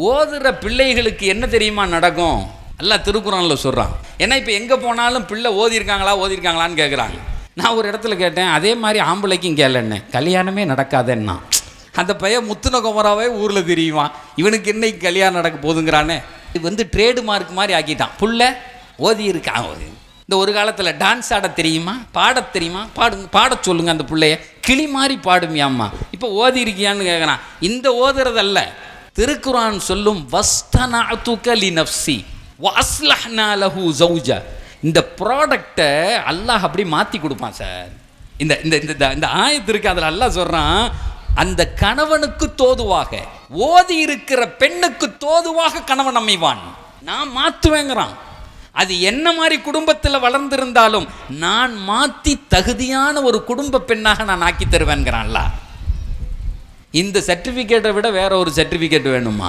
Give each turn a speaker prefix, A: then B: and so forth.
A: ஓதுற பிள்ளைகளுக்கு என்ன தெரியுமா நடக்கும்? எல்லாம் திருக்குறளில் சொல்கிறான் ஏன்னா இப்போ எங்கே போனாலும் பிள்ளை ஓதியிருக்காங்களா ஓதியிருக்காங்களான்னு கேட்குறாங்க நான் ஒரு இடத்துல கேட்டேன் அதே மாதிரி ஆம்பளைக்கும் கேளன்னு கல்யாணமே நடக்காதேன்னா. அந்த பையன் முத்துன குமராவே ஊரில் தெரியுமா இவனுக்கு என்னைக்கு கல்யாணம் நடக்க போதுங்கிறானே இது வந்து ட்ரேடு மார்க் மாதிரி ஆக்கிட்டான். புள்ள ஓதி இருக்கான் ஓதி. இந்த ஒரு காலத்தில் டான்ஸ் ஆட தெரியுமா? பாடத் தெரியுமா? பாடுங்க பாட சொல்லுங்க அந்த பிள்ளைய. கிளி மாதிரி பாடுமியாம்மா. இப்போ ஓதி இருக்கியான்னு கேட்குறான் இந்த ஓதுறதல்ல. திருக்குரான் சொல்லும் வஸ்தனாத்துக லி நஃப்சி வஸ்லஹ்னா இந்த ப்ராடக்டை அல்லாஹ் அப்படி மாற்றி கொடுப்பான் சார். இந்த இந்த இந்த இந்த- இந்த அதில் அல்லாஹ் சொல்கிறான் அந்த கணவனுக்கு தோதுவாக ஓதி இருக்கிற பெண்ணுக்கு தோதுவாக கணவன் அமைவான். நான் மாற்றுவேங்கிறான் அது என்ன மாதிரி குடும்பத்தில் வளர்ந்திருந்தாலும் நான் மாற்றி தகுதியான ஒரு குடும்ப பெண்ணாக நான் ஆக்கி தருவேங்கிறான்ல இந்த சர்டிஃபிகேட்டை விட வேற ஒரு சர்டிஃபிகேட் வேணுமா?